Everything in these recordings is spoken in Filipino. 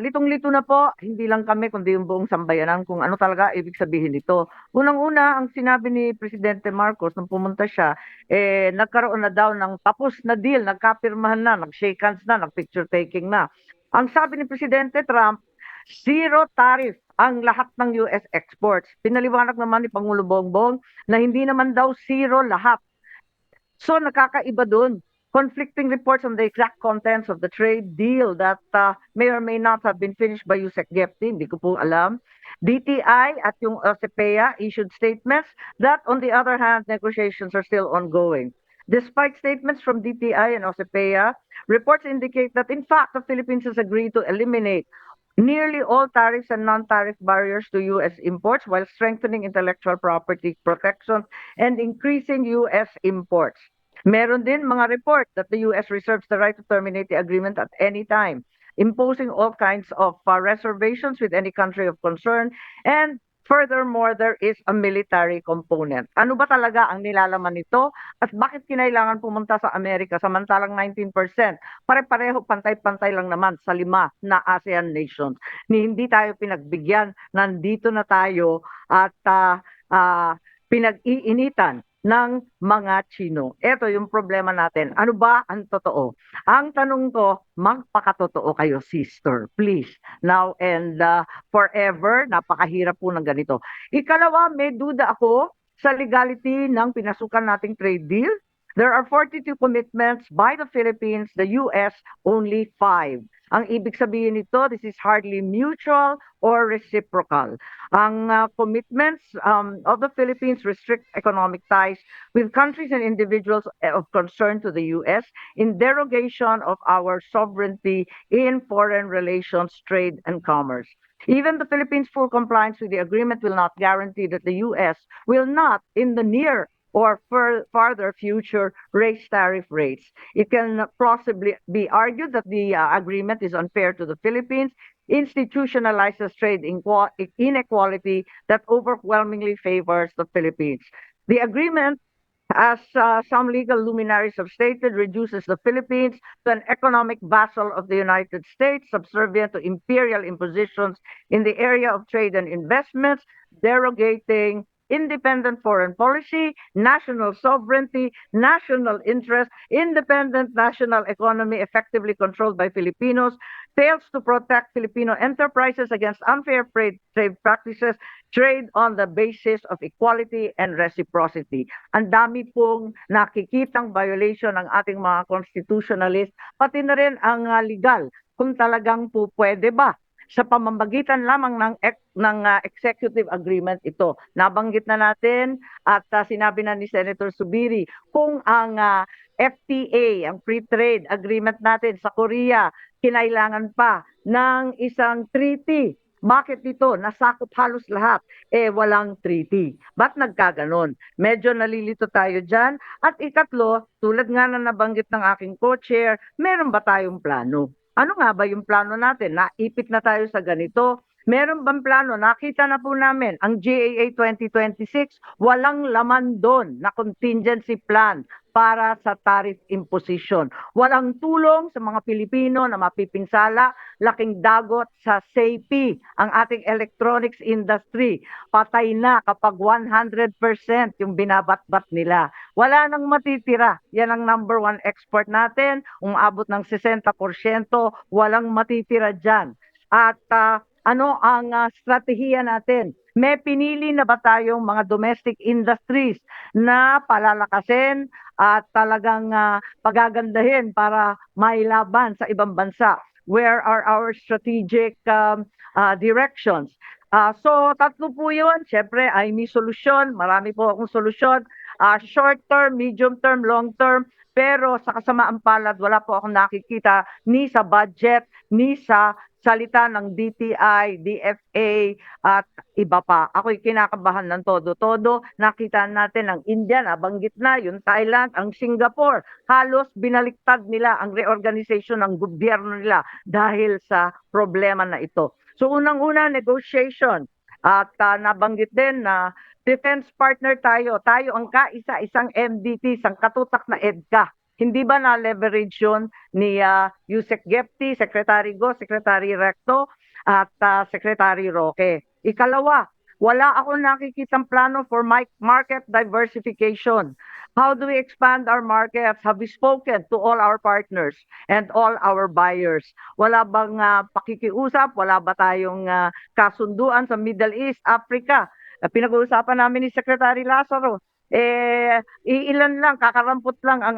Litong-lito na po, hindi lang kami kundi yung buong sambayanan kung ano talaga ibig sabihin nito. Unang-una, ang sinabi ni Presidente Marcos nung pumunta siya, eh, nagkaroon na daw ng tapos na deal, nagkapirmahan na, nag-shake hands na, nag-picture taking na. Ang sabi ni Presidente Trump, zero tariff ang lahat ng US exports. Pinaliwanag naman ni Pangulo Bongbong na hindi naman daw zero lahat. So nakakaiba dun. Conflicting reports on the exact contents of the trade deal that uh, may or may not have been finished by Yusek Gepti, hindi ko po alam. DTI at yung OCPEA issued statements that on the other hand, negotiations are still ongoing. Despite statements from DTI and OCPEA, reports indicate that in fact the Philippines has agreed to eliminate nearly all tariffs and non-tariff barriers to U.S. imports while strengthening intellectual property protections and increasing U.S. imports. Meron din mga report that the U.S. reserves the right to terminate the agreement at any time, imposing all kinds of uh, reservations with any country of concern, and furthermore, there is a military component. Ano ba talaga ang nilalaman nito at bakit kinailangan pumunta sa Amerika samantalang 19%? Pare-pareho, pantay-pantay lang naman sa lima na ASEAN nations. Ni hindi tayo pinagbigyan, nandito na tayo at uh, uh, pinag-iinitan ng mga Chino. Ito yung problema natin. Ano ba ang totoo? Ang tanong ko, magpakatotoo kayo, sister. Please. Now and uh, forever, napakahirap po ng ganito. Ikalawa, may duda ako sa legality ng pinasukan nating trade deal. There are 42 commitments by the Philippines, the US only 5. Ang ibig sabihin nito, this is hardly mutual or reciprocal. Ang uh, commitments um, of the Philippines restrict economic ties with countries and individuals of concern to the US in derogation of our sovereignty in foreign relations, trade, and commerce. Even the Philippines' full compliance with the agreement will not guarantee that the U.S. will not, in the near or fur- farther future, raise tariff rates. It can possibly be argued that the uh, agreement is unfair to the Philippines, institutionalizes trade inequality that overwhelmingly favors the Philippines. The agreement as uh, some legal luminaries have stated, reduces the Philippines to an economic vassal of the United States, subservient to imperial impositions in the area of trade and investments, derogating independent foreign policy, national sovereignty, national interest, independent national economy effectively controlled by Filipinos, fails to protect Filipino enterprises against unfair trade, practices, trade on the basis of equality and reciprocity. Ang dami pong nakikitang violation ng ating mga constitutionalist, pati na rin ang uh, legal, kung talagang po pwede ba sa pamamagitan lamang ng ng uh, executive agreement ito. Nabanggit na natin at uh, sinabi na ni Senator Subiri kung ang uh, FTA, ang free trade agreement natin sa Korea, kinailangan pa ng isang treaty. Bakit ito? Nasakop halos lahat. Eh, walang treaty. Ba't nagkaganon? Medyo nalilito tayo dyan. At ikatlo, tulad nga na nabanggit ng aking co-chair, meron ba tayong plano? Ano nga ba yung plano natin? Naipit na tayo sa ganito. Meron bang plano? Nakita na po namin ang GAA 2026, walang laman doon na contingency plan para sa tariff imposition. Walang tulong sa mga Pilipino na mapipinsala, laking dagot sa SAPI, ang ating electronics industry. Patay na kapag 100% yung binabatbat nila. Wala nang matitira. Yan ang number one export natin. Umabot ng 60%, walang matitira dyan. At uh, ano ang uh, strategiya natin? May pinili na ba tayong mga domestic industries na palalakasin at talagang uh, pagagandahin para mailaban sa ibang bansa? Where are our strategic um, uh, directions? Uh, so tatlo po yun. Siyempre ay may solusyon. Marami po akong solusyon. Uh, short term, medium term, long term. Pero sa kasamaan palad, wala po akong nakikita ni sa budget, ni sa salita ng DTI, DFA at iba pa. Ako'y kinakabahan ng todo-todo. Nakita natin ang India, nabanggit na, yung Thailand, ang Singapore. Halos binaliktad nila ang reorganization ng gobyerno nila dahil sa problema na ito. So unang-una, negotiation. At uh, nabanggit din na defense partner tayo. Tayo ang kaisa-isang MDT, isang katutak na EDCA Hindi ba na-leverage yun ni uh, Yusek Gepti, Secretary Go, Secretary Recto, at uh, Secretary Roque? Ikalawa, wala ako nakikitang plano for market diversification. How do we expand our markets? Have we spoken to all our partners and all our buyers? Wala bang uh, pakikiusap? Wala ba tayong uh, kasunduan sa Middle East, Africa? Pinag-uusapan namin ni Secretary Lazaro. Eh, iilan lang, kakarampot lang ang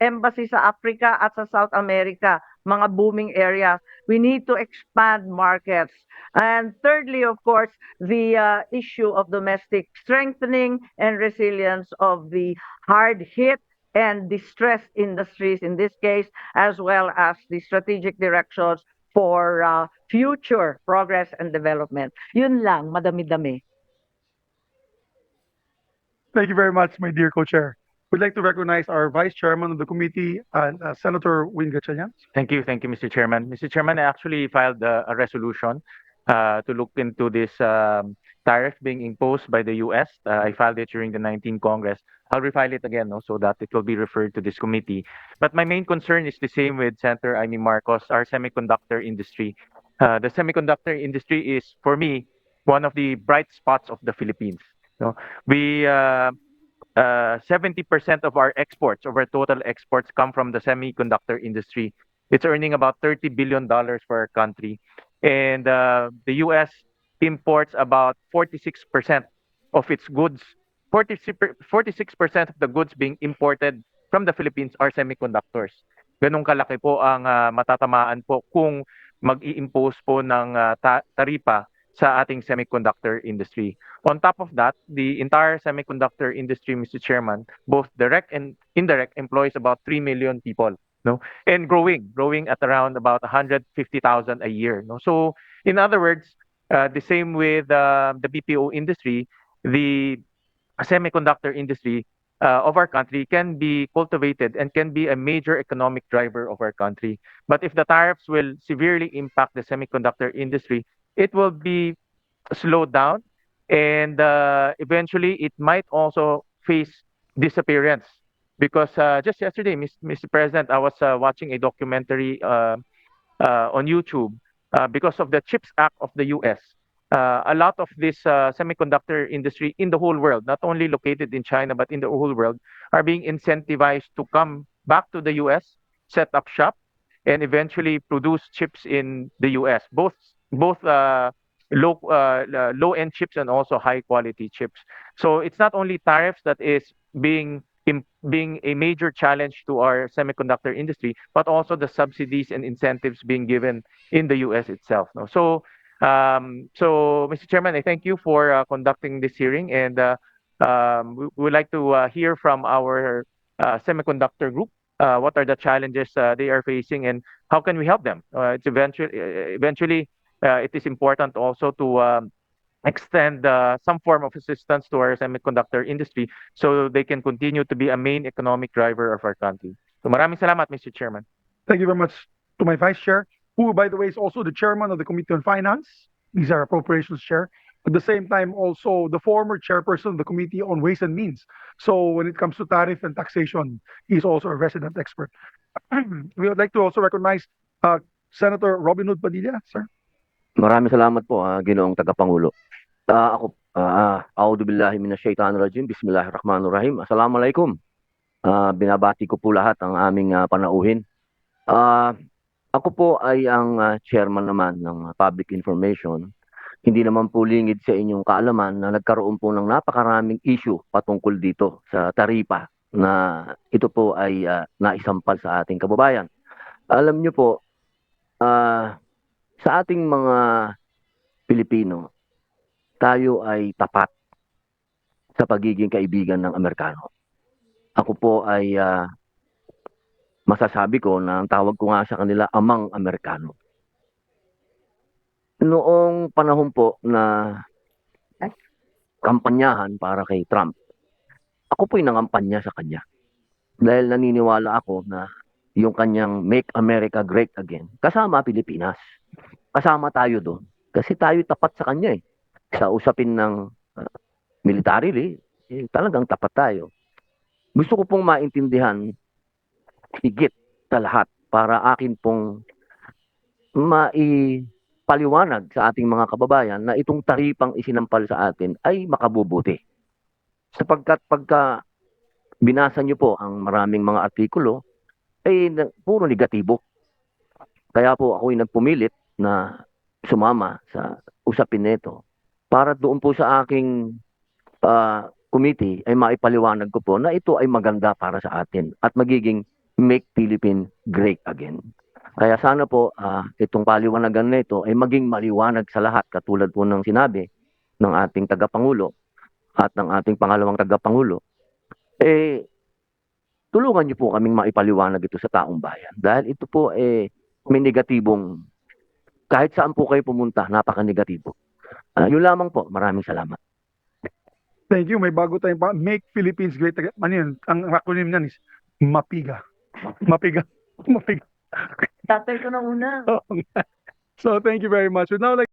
embassy sa Africa at sa South America, mga booming areas. We need to expand markets. And thirdly, of course, the uh, issue of domestic strengthening and resilience of the hard hit and distressed industries in this case, as well as the strategic directions for uh, future progress and development. Yun lang, madami-dami. Thank you very much, my dear co-chair. We'd like to recognize our vice chairman of the committee, uh, uh, Senator Win Gatchalian. Thank you, thank you, Mr. Chairman. Mr. Chairman, I actually filed a, a resolution uh, to look into this um, tariff being imposed by the U.S. Uh, I filed it during the 19th Congress. I'll refile it again, no, so that it will be referred to this committee. But my main concern is the same with Senator Amy Marcos, our semiconductor industry. Uh, the semiconductor industry is, for me, one of the bright spots of the Philippines. No, we uh, uh, 70% of our exports, of our total exports, come from the semiconductor industry. It's earning about 30 billion dollars for our country, and uh, the U.S. imports about 46% of its goods. 46% of the goods being imported from the Philippines are semiconductors. Ganong kalaki po ang uh, matatamaan po kung mag-i-impose po ng uh, ta- taripa sa ating semiconductor industry. On top of that, the entire semiconductor industry, Mr. Chairman, both direct and indirect, employs about 3 million people, no? And growing, growing at around about 150,000 a year, no? So, in other words, uh, the same with uh, the BPO industry, the semiconductor industry uh, of our country can be cultivated and can be a major economic driver of our country. But if the tariffs will severely impact the semiconductor industry, it will be slowed down and uh, eventually it might also face disappearance. Because uh, just yesterday mr president i was uh, watching a documentary uh, uh, on youtube uh, because of the chips act of the us a lot of this semiconductor industry in the whole world not only located in china but in the whole world are being incentivized to come back to the us set up shop and eventually produce chips in the us both both uh, low uh, uh, low end chips and also high quality chips. So it's not only tariffs that is being being a major challenge to our semiconductor industry, but also the subsidies and incentives being given in the U.S. itself. No? So, um, so Mr. Chairman, I thank you for uh, conducting this hearing, and uh, um, we would like to uh, hear from our semiconductor group. What are the challenges they are facing, and how can we help them? It's eventually, eventually, it is important also to um, extend uh, some form of assistance to our semiconductor industry so they can continue to be a main economic driver of our country. So maraming salamat, Mr. Chairman. Thank you very much to my vice chair, who, by the way, is also the chairman of the Committee on Finance. These are appropriations chair. At the same time, also the former chairperson of the Committee on Ways and Means. So when it comes to tariff and taxation, he's also a resident expert. we would like to also recognize uh, Senator Robin Hood Padilla, sir. Maraming salamat po, ah, Ginoong Tagapangulo. Ah, ako, ah, A'udhu billahi minasyaitanir rajim. Bismillahirrahmanirrahim. Assalamualaikum. Ah, binabati ko po lahat ang aming ah, panauhin. Ah, ako po ay ang ah, chairman naman ng Public Information. Hindi naman po lingid sa inyong kaalaman na nagkaroon po ng napakaraming issue patungkol dito sa taripa na ito po ay ah, naisampal sa ating kababayan. Alam niyo po, ah, sa ating mga Pilipino, tayo ay tapat sa pagiging kaibigan ng Amerikano. Ako po ay ah, masasabi ko na ang tawag ko nga sa kanila amang Amerikano. Noong panahon po na kampanyahan para kay Trump, ako po'y nangampanya sa kanya. Dahil naniniwala ako na yung kanyang Make America Great Again, kasama Pilipinas kasama tayo doon. Kasi tayo tapat sa kanya eh. Sa usapin ng uh, militarily, eh, talagang tapat tayo. Gusto ko pong maintindihan higit sa lahat para akin pong maipaliwanag sa ating mga kababayan na itong taripang isinampal sa atin ay makabubuti. Sapagkat pagka binasa niyo po ang maraming mga artikulo, ay na- puro negatibo. Kaya po ako'y nagpumilit na sumama sa usapin nito para doon po sa aking ah, committee ay maipaliwanag ko po na ito ay maganda para sa atin at magiging make Philippine great again. Kaya sana po ah, itong paliwanagan na ito ay maging maliwanag sa lahat katulad po ng sinabi ng ating tagapangulo at ng ating pangalawang tagapangulo. Eh, tulungan niyo po kaming maipaliwanag ito sa taong bayan. Dahil ito po eh, may negatibong, kahit saan po kayo pumunta, napaka-negatibo. Ah, yun lamang po. Maraming salamat. Thank you. May bago tayong pa. Make Philippines Great Again. Ano yun? Ang acronym niyan is MAPIGA. MAPIGA. MAPIGA. Tatay ko na una. so thank you very much. Now like